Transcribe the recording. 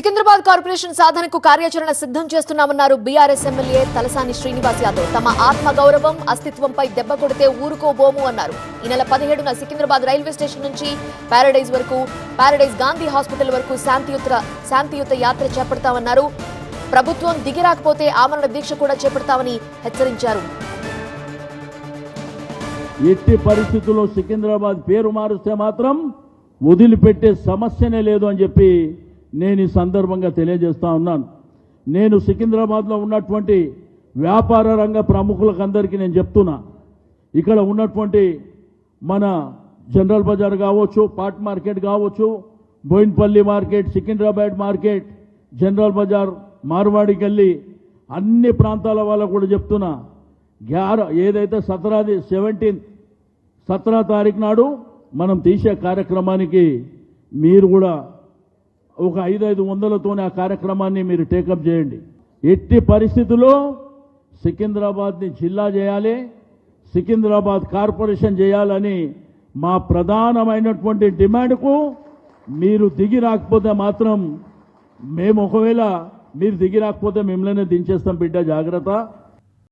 Secunderabad corporation సాధనకు కార్యాచరణ సిద్ధం చేస్తున్నామన్నారు బీఆర్ఎస్ ఎమ్మెల్యే తలసాని శ్రీనివాస్ యాదవ్. తమ ఆత్మ గౌరవం అస్తిత్వంపై దెబ్బ కొడితే ఊరుకోబోము అన్నారు. ఈ నెల పదిహేడున సికింద్రాబాద్ రైల్వే స్టేషన్ నుంచి ప్యారడైజ్ వరకు ప్యారడైజ్ గాంధీ హాస్పిటల్ వరకు శాంతియుత శాంతియుత యాత్ర చేపడతామన్నారు. ప్రభుత్వం దిగిరాకపోతే ఆమరణ దీక్ష కూడా చేపడతామని హెచ్చరించారు. ఎట్టి పరిస్థితుల్లో సికింద్రాబాద్ పేరు మారుస్తే మాత్రం వదిలిపెట్టే సమస్యనే లేదు అని చెప్పి నేను ఈ సందర్భంగా తెలియజేస్తా ఉన్నాను. నేను సికింద్రాబాద్లో ఉన్నటువంటి వ్యాపార రంగ ప్రముఖులకందరికీ నేను చెప్తున్నా. ఇక్కడ ఉన్నటువంటి మన జనరల్ బజార్ కావచ్చు పాట్ మార్కెట్ కావచ్చు Boinpally market Secunderabad market general Bazaar Marwadi గల్లీ అన్ని ప్రాంతాల వాళ్ళకు కూడా చెప్తున్నా. గ్యార ఏదైతే సతరాది సెవెంటీన్త్ సతరా తారీఖు నాడు మనం తీసే కార్యక్రమానికి మీరు కూడా ఒక ఐదు ఐదు వందలతోనే ఆ కార్యక్రమాన్ని మీరు టేకప్ చేయండి. ఎట్టి పరిస్థితుల్లో సికింద్రాబాద్ని జిల్లా చేయాలి సికింద్రాబాద్ కార్పొరేషన్ చేయాలని మా ప్రధానమైనటువంటి డిమాండ్కు మీరు దిగి రాకపోతే మాత్రం మేము ఒకవేళ మీరు దిగి రాకపోతే మిమ్మల్ని దించేస్తాం బిడ్డ జాగ్రత్త.